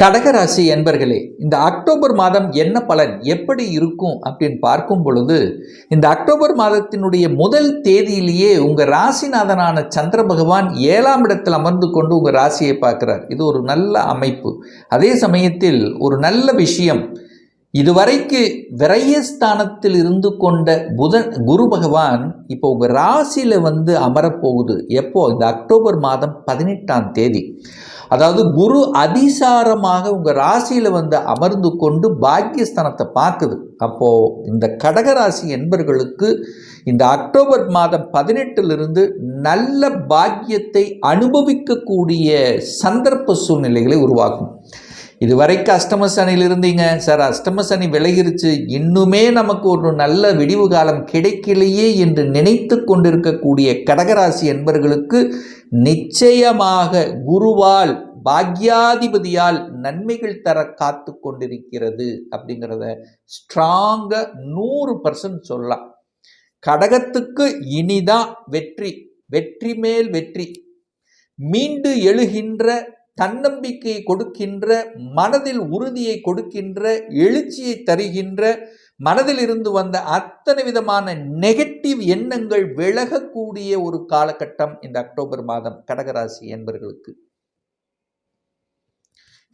கடகராசி என்பர்களே இந்த அக்டோபர் மாதம் என்ன பலன் எப்படி இருக்கும் அப்படின்னு பார்க்கும் பொழுது இந்த அக்டோபர் மாதத்தினுடைய முதல் தேதியிலேயே உங்கள் ராசிநாதனான சந்திர பகவான் ஏழாம் இடத்தில் அமர்ந்து கொண்டு உங்கள் ராசியை பார்க்குறார். இது ஒரு நல்ல அமைப்பு. அதே சமயத்தில் ஒரு நல்ல விஷயம் இதுவரைக்கு விரயஸ்தானத்தில் இருந்து கொண்ட புதன் குரு பகவான் இப்போ உங்கள் ராசியில் வந்து அமரப்போகுது. எப்போ? இந்த அக்டோபர் மாதம் பதினெட்டாம் தேதி. அதாவது குரு அதிசாரமாக உங்கள் ராசியில் வந்து அமர்ந்து கொண்டு பாக்கியஸ்தானத்தை பார்க்குது. அப்போது இந்த கடகராசி என்பர்களுக்கு இந்த அக்டோபர் மாதம் பதினெட்டிலிருந்து நல்ல பாக்கியத்தை அனுபவிக்கக்கூடிய சந்தர்ப்ப சூழ்நிலைகளை உருவாகும் இதுவரைக்கும் அஷ்டம சனியில் இருந்தீங்க. சார் அஷ்டம சனி விலகிருச்சு. இன்னுமே நமக்கு ஒரு நல்ல விடிவு காலம் கிடைக்கலையே என்று நினைத்து கொண்டிருக்கக்கூடிய கடகராசி என்பர்களுக்கு நிச்சயமாக குருவால் பாக்யாதிபதியால் நன்மைகள் தர காத்து கொண்டிருக்கிறது அப்படிங்கிறத ஸ்ட்ராங்காக நூறு பர்சன்ட் சொல்லலாம். கடகத்துக்கு இனிதான் வெற்றி. வெற்றி மேல் வெற்றி. மீண்டு எழுகின்ற தன்னம்பிக்கையை கொடுக்கின்ற மனதில் உறுதியை கொடுக்கின்ற எழுச்சியை தருகின்ற மனதில் இருந்து வந்த அத்தனை விதமான நெகட்டிவ் எண்ணங்கள் விலகக்கூடிய ஒரு காலகட்டம் இந்த அக்டோபர் மாதம் கடகராசி என்பவர்களுக்கு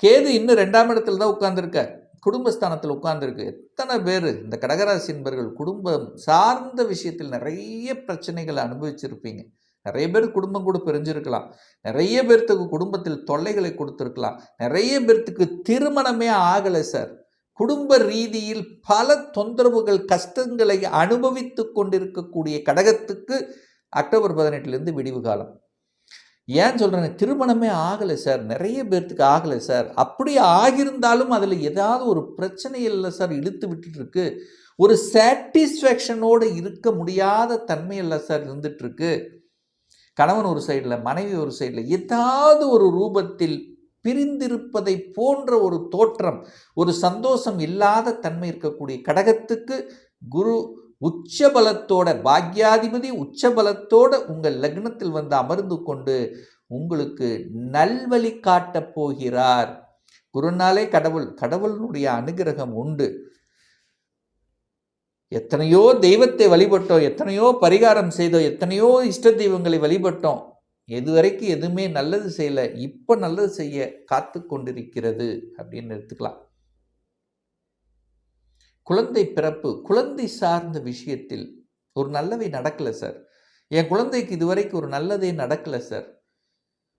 கேது இன்னும் ரெண்டாம் இடத்துல தான் உட்கார்ந்துருக்கார். குடும்பஸ்தானத்தில் உட்கார்ந்துருக்கு. எத்தனை பேர் இந்த கடகராசி என்பர்கள் குடும்பம் சார்ந்த விஷயத்தில் நிறைய பிரச்சனைகளை அனுபவிச்சிருப்பீங்க. நிறைய பேர் குடும்பம் கூட பிரிஞ்சிருக்கலாம். நிறைய பேர்த்துக்கு குடும்பத்தில் தொல்லைகளை கொடுத்துருக்கலாம். நிறைய பேர்த்துக்கு திருமணமே ஆகலை சார். குடும்ப ரீதியில் பல தொந்தரவுகள் கஷ்டங்களை அனுபவித்து கொண்டிருக்கக்கூடிய கடகத்துக்கு அக்டோபர் பதினெட்டுலேருந்து விடிவு காலம். ஏன் சொல்கிறேன் திருமணமே ஆகலை சார். நிறைய பேர்த்துக்கு ஆகலை சார். அப்படி ஆகியிருந்தாலும் அதில் ஏதாவது ஒரு பிரச்சனை இல்லை சார். இழுத்து விட்டுட்டுருக்கு ஒரு சாட்டிஸ்ஃபேக்ஷனோடு இருக்க முடியாத தன்மை இல்லை சார். இருந்துகிட்ருக்கு கணவன் ஒரு சைடில் மனைவி ஒரு சைடில் ஏதாவது ஒரு ரூபத்தில் பிரிந்திருப்பதை போன்ற ஒரு தோற்றம் ஒரு சந்தோஷம் இல்லாத தன்மை இருக்கக்கூடிய கடகத்துக்கு குரு உச்சபலத்தோட பாக்யாதிபதி உச்சபலத்தோட உங்கள் லக்னத்தில் வந்து அமர்ந்து கொண்டு உங்களுக்கு நல்வழி காட்டப் போகிறார். குருநாளே கடவுள் கடவுளுடைய அனுகிரகம் உண்டு. எத்தனையோ தெய்வத்தை வழிபட்டோம் எத்தனையோ பரிகாரம் செய்தோம் எத்தனையோ இஷ்ட தெய்வங்களை வழிபட்டோம். எதுவரைக்கும் எதுவுமே நல்லது செய்யலை இப்போ நல்லது செய்ய காத்து கொண்டிருக்கிறது அப்படின்னு எடுத்துக்கலாம். குழந்தை பிறப்பு குழந்தை சார்ந்த விஷயத்தில் ஒரு நல்லவை நடக்கலை சார் என் குழந்தைக்கு இதுவரைக்கும் ஒரு நல்லதே நடக்கலை சார்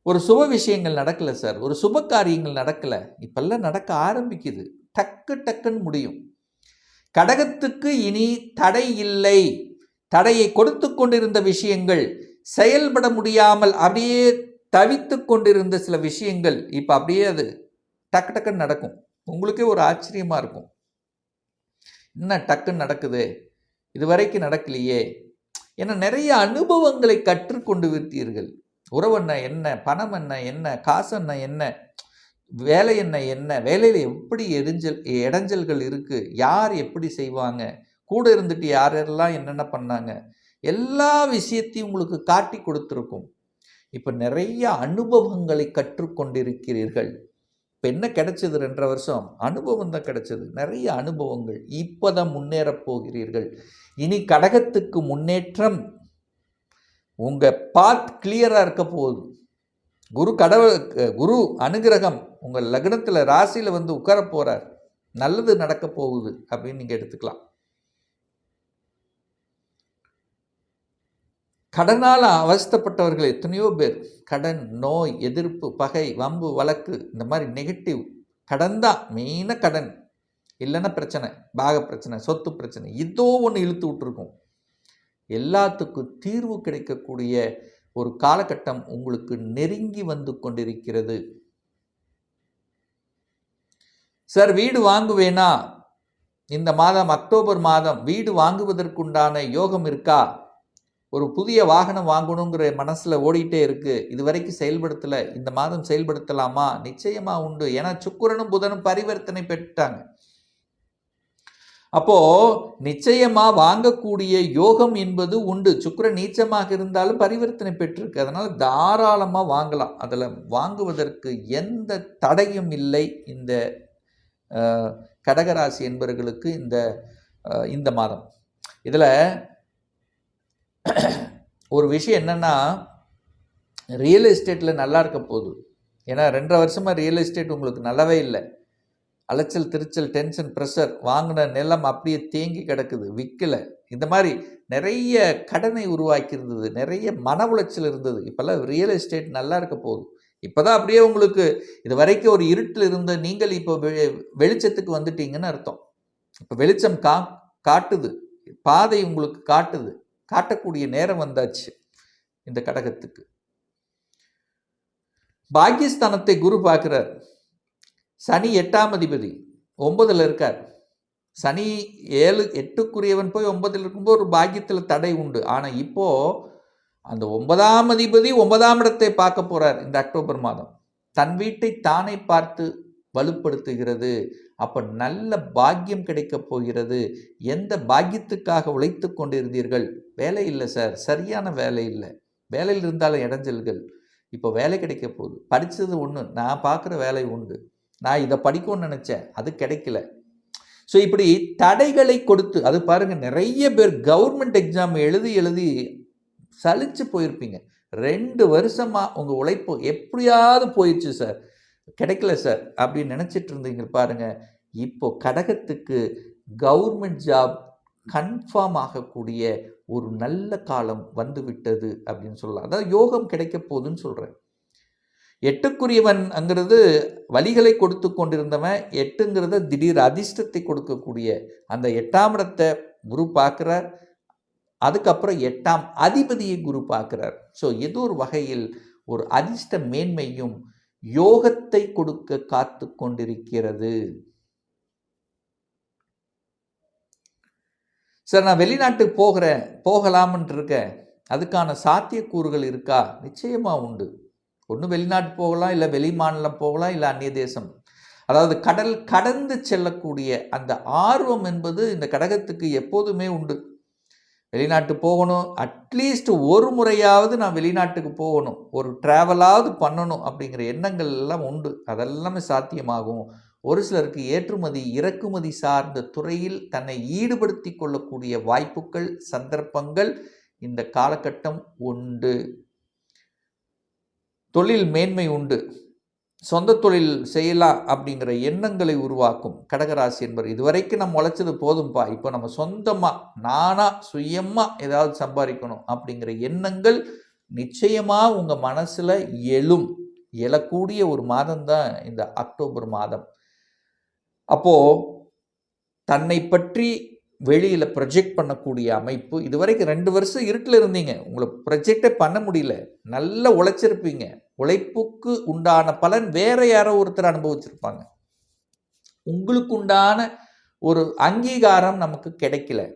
ஒரு சுப விஷயங்கள் நடக்கலை சார் ஒரு சுப காரியங்கள் நடக்கலை. இப்பெல்லாம் நடக்க ஆரம்பிக்குது. டக்கு டக்குன்னு முடியும். கடகத்துக்கு இனி தடை இல்லை. தடையை கொடுத்து கொண்டிருந்த விஷயங்கள் செயல்பட முடியாமல் அப்படியே தவித்து கொண்டிருந்த சில விஷயங்கள் இப்போ அப்படியே அது டக்கு டக்குன்னு நடக்கும். உங்களுக்கே ஒரு ஆச்சரியமாக இருக்கும். என்ன டக்குன்னு நடக்குது? இது வரைக்கும் நடக்கலையே. ஏன்னா நிறைய அனுபவங்களை கற்றுக்கொண்டு விட்டீர்கள். உறவென்ன என்ன பணம் என்ன என்ன காசு என்ன என்ன வேலை என்ன என்ன? வேலையில் எப்படி எரிஞ்சல் இடைஞ்சல்கள் இருக்குது யார் எப்படி செய்வாங்க? கூட இருந்துட்டு யாரெல்லாம் என்னென்ன பண்ணாங்க? எல்லா விஷயத்தையும் உங்களுக்கு காட்டி கொடுத்துருக்கும். இப்போ நிறைய அனுபவங்களை கற்றுக்கொண்டிருக்கிறீர்கள். இப்போ என்ன கிடைச்சது ரெண்டரை வருஷம்? அனுபவம் தான் கிடைச்சது. நிறைய அனுபவங்கள். இப்போ தான் முன்னேறப் போகிறீர்கள். இனி கடகத்துக்கு முன்னேற்றம் உங்கள் பாத் கிளியராக இருக்க போகுது. குரு கடவுள் குரு அனுகிரகம் உங்கள் லக்னத்தில் ராசியில் வந்து உட்கார போகிறார் நல்லது நடக்க போகுது அப்படின்னு நீங்கள் எடுத்துக்கலாம். கடனால் அவஸ்தப்பட்டவர்கள் எத்தனையோ பேர். கடன் நோய் எதிர்ப்பு பகை வம்பு வழக்கு இந்த மாதிரி நெகட்டிவ் கடன் தான் மெயினாக கடன். இல்லைன்னா பிரச்சனை பாக பிரச்சனை சொத்து பிரச்சனை இதோ ஒன்று இழுத்து விட்டுருக்கும். எல்லாத்துக்கும் தீர்வு கிடைக்கக்கூடிய ஒரு காலகட்டம் உங்களுக்கு நெருங்கி வந்து கொண்டிருக்கிறது. சார் வீடு வாங்குவேனா? இந்த மாதம் அக்டோபர் மாதம் வீடு வாங்குவதற்குண்டான யோகம் இருக்கா? ஒரு புதிய வாகனம் வாங்கணுங்கிற மனசில் ஓடிட்டே இருக்குது இது வரைக்கும் செயல்படுத்தலை. இந்த மாதம் செயல்படுத்தலாமா? நிச்சயமாக உண்டு. ஏன்னா சுக்குரனும் புதனும் பரிவர்த்தனை பெற்றாங்க அப்போ நிச்சயமா வாங்கக்கூடிய யோகம் என்பது உண்டு. சுக்கிரன் நீச்சமாக இருந்தாலும் பரிவர்த்தனை பெற்றிருக்கு. அதனால் தாராளமாக வாங்கலாம். அதில் வாங்குவதற்கு எந்த தடையும் இல்லை. இந்த கடகராசி என்பவர்களுக்கு இந்த இந்த மாதம். இதில் ஒரு விஷயம் என்னன்னா ரியல் எஸ்டேட்டில் நல்லா இருக்க போகுது. ஏன்னா ரெண்டரை வருஷமாக ரியல் எஸ்டேட் உங்களுக்கு நல்லாவே இல்லை. அலைச்சல் திருச்சல் டென்ஷன் ப்ரெஷர் வாங்கின நிலம் அப்படியே தேங்கி கிடக்குது விற்கலை இந்த மாதிரி நிறைய கடனை உருவாக்கி இருந்தது நிறைய மன உளைச்சல் இருந்தது. இப்போல்லாம் ரியல் எஸ்டேட் நல்லா இருக்க போகுது. இப்போ தான் அப்படியே உங்களுக்கு இது வரைக்கும் ஒரு இருட்டில் இருந்த நீங்கள் இப்போ வெ- வெளிச்சத்துக்கு வந்துட்டீங்கன்னு அர்த்தம். இப்போ வெளிச்சம் கா காட்டுது. பாதை உங்களுக்கு காட்டுது. காட்டக்கூடிய நேரம் வந்தாச்சு இந்த கடகத்துக்கு. பாக்கியஸ்தானத்தை குரு பார்க்கிறார். சனி எட்டாம் அதிபதி ஒன்பதில் இருக்கார். சனி ஏழு எட்டுக்குரியவன் போய் ஒன்பதில் இருக்கும்போது ஒரு பாக்கியத்தில் தடை உண்டு. ஆனால் இப்போது அந்த ஒன்பதாம் அதிபதி ஒன்பதாம் இடத்தை பார்க்க போறார் இந்த அக்டோபர் மாதம். தன் வீட்டை தானே பார்த்து வலுப்படுத்துகிறது. அப்ப நல்ல பாக்கியம் கிடைக்கப் போகிறது. எந்த பாக்கியத்துக்காக உழைத்து கொண்டிருந்தீர்கள்? வேலை இல்லை சார். சரியான வேலை இல்லை. வேலையில் இருந்தாலும் இடைஞ்சல்கள். இப்போ வேலை கிடைக்க போகுது. படித்தது ஒன்று நான் பார்க்குற வேலை உண்டு. நான் இதை படிக்கணும்னு நினச்சேன். அது கிடைக்கல. ஸோ இப்படி தடைகளை கொடுத்து அது பாருங்கள் நிறைய பேர் கவர்மெண்ட் எக்ஸாம் எழுதி எழுதி சலிச்சு போயிருப்பீங்க. ரெண்டு வருஷமாக உங்கள் உழைப்பு எப்படியாவது போயிடுச்சு சார். கிடைக்கல சார் அப்படின்னு நினச்சிட்டு இருந்தீங்க பாருங்க. இப்போ கடகத்துக்கு கவர்மெண்ட் ஜாப் கன்ஃபார்ம் ஆகக்கூடிய ஒரு நல்ல காலம் வந்து விட்டது அப்படின்னு சொல்லலாம். அதாவது யோகம் கிடைக்க போகுதுன்னு சொல்கிறேன் எட்டுக்குரியவன் அங்கிறது வழிகளை கொடுத்து கொண்டிருந்தவன் எட்டுங்கிறத திடீர் அதிர்ஷ்டத்தை கொடுக்கக்கூடிய அந்த எட்டாம் இடத்தை குரு பார்க்குறார். அதுக்கப்புறம் எட்டாம் அதிபதியை குரு பார்க்குறார். ஸோ ஏதோ ஒரு வகையில் ஒரு அதிர்ஷ்ட மேன்மையும் யோகத்தை கொடுக்க காத்து கொண்டிருக்கிறது. சார் நான் வெளிநாட்டுக்கு போகிறேன் போகலாம்னு இருக்கேன். அதுக்கான சாத்தியக்கூறுகள் இருக்கா? நிச்சயமாக உண்டு. ஒன்று வெளிநாட்டு போகலாம் இல்லை வெளி மாநிலம் போகலாம் இல்லை அந்நிய தேசம். அதாவது கடல் கடந்து செல்லக்கூடிய அந்த ஆர்வம் என்பது இந்த கடகத்துக்கு எப்போதுமே உண்டு. வெளிநாட்டு போகணும். அட்லீஸ்ட் ஒரு முறையாவது நான் வெளிநாட்டுக்கு போகணும். ஒரு ட்ராவலாவது பண்ணணும் அப்படிங்கிற எண்ணங்கள் எல்லாம் உண்டு. அதெல்லாமே சாத்தியமாகும். ஒரு சிலருக்கு ஏற்றுமதி இறக்குமதி சார்ந்த துறையில் தன்னை ஈடுபடுத்தி கொள்ளக்கூடிய வாய்ப்புகள் சந்தர்ப்பங்கள் இந்த காலகட்டம் உண்டு. தொழில் மேன்மை உண்டு. சொந்த தொழில் செய்யலாம் அப்படிங்கிற எண்ணங்களை உருவாக்கும் கடகராசி என்பவர் இதுவரைக்கும் நம்ம உழைச்சது போதும்பா. இப்போ நம்ம சொந்தமாக நானாக சுயமாக ஏதாவது சம்பாதிக்கணும் அப்படிங்கிற எண்ணங்கள் நிச்சயமாக உங்கள் மனசில் எழும். எழக்கூடிய ஒரு மாதம் தான் இந்த அக்டோபர் மாதம். அப்போது தன்னை பற்றி வெளியில் ப்ரொஜெக்ட் பண்ணக்கூடிய அமைப்பு. இதுவரைக்கும் ரெண்டு வருஷம் இருட்டில் இருந்தீங்க. உங்களை ப்ரொஜெக்டே பண்ண முடியல. நல்லா உழைச்சிருப்பீங்க. உழைப்புக்கு உண்டான பலன் வேற யாரோ ஒருத்தர் அனுபவிச்சிருப்பாங்க. உங்களுக்கு உண்டான ஒரு அங்கீகாரம் நமக்கு கிடைக்கல.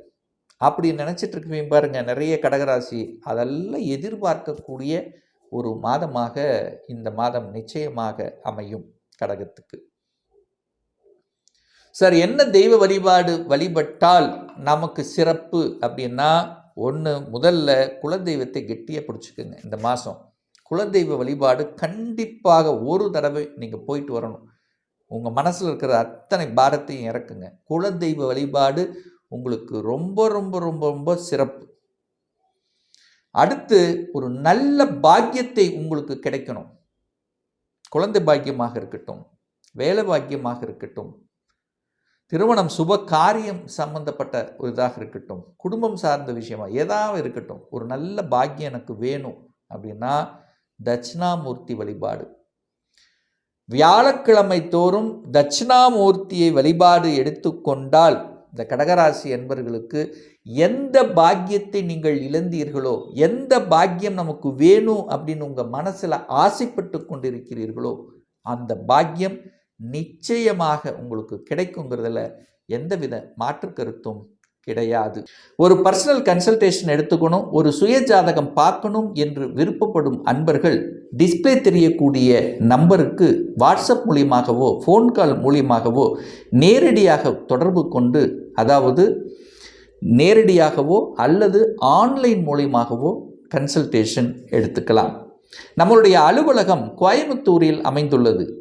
அப்படி நினச்சிட்டு இருக்கீங்க பாருங்க. நிறைய கடகராசி அதெல்லாம் எதிர்பார்க்கக்கூடிய ஒரு மாதமாக இந்த மாதம் நிச்சயமாக அமையும் கடகத்துக்கு. சார் என்ன தெய்வ வழிபாடு வழிபட்டால் நமக்கு சிறப்பு அப்படின்னா ஒன்று முதல்ல குலதெய்வத்தை கெட்டியாக பிடிச்சிக்குங்க இந்த மாதம் குலதெய்வ வழிபாடு கண்டிப்பாக ஒரு தடவை நீங்கள் போயிட்டு வரணும். உங்கள் மனசில் இருக்கிற அத்தனை பாரத்தையும் இறக்குங்க. குலதெய்வ வழிபாடு உங்களுக்கு ரொம்ப ரொம்ப ரொம்ப ரொம்ப சிறப்பு. அடுத்து ஒரு நல்ல பாக்கியத்தை உங்களுக்கு கிடைக்கணும். குழந்தை பாக்கியமாக இருக்கட்டும் வேலை பாக்கியமாக இருக்கட்டும் திருமணம் சுப காரியம் சம்பந்தப்பட்ட ஒரு இதாக இருக்கட்டும் குடும்பம் சார்ந்த விஷயமா ஏதாவது இருக்கட்டும் ஒரு நல்ல பாக்கியம் எனக்கு வேணும் அப்படின்னா தட்சிணாமூர்த்தி வழிபாடு. வியாழக்கிழமை தோறும் தட்சிணாமூர்த்தியை வழிபாடு எடுத்துக்கொண்டால் இந்த கடகராசி என்பர்களுக்கு எந்த பாக்கியத்தை நீங்கள் இழந்தீர்களோ எந்த பாக்கியம் நமக்கு வேணும் அப்படின்னு உங்கள் மனசில் ஆசைப்பட்டு கொண்டிருக்கிறீர்களோ அந்த பாக்கியம் நிச்சயமாக உங்களுக்கு கிடைக்குங்கிறதுல எந்தவித மாற்று கருத்தும் கிடையாது. ஒரு பர்சனல் கன்சல்டேஷன் எடுத்துக்கணும் ஒரு சுய ஜாதகம் பார்க்கணும் என்று விருப்பப்படும் அன்பர்கள் டிஸ்ப்ளே தெரியக்கூடிய நம்பருக்கு வாட்ஸ்அப் மூலியமாகவோ ஃபோன் கால் மூலியமாகவோ நேரடியாக தொடர்பு கொண்டு அதாவது நேரடியாகவோ அல்லது ஆன்லைன் மூலியமாகவோ கன்சல்டேஷன் எடுத்துக்கலாம். நம்மளுடைய அலுவலகம் கோயம்புத்தூரில் அமைந்துள்ளது.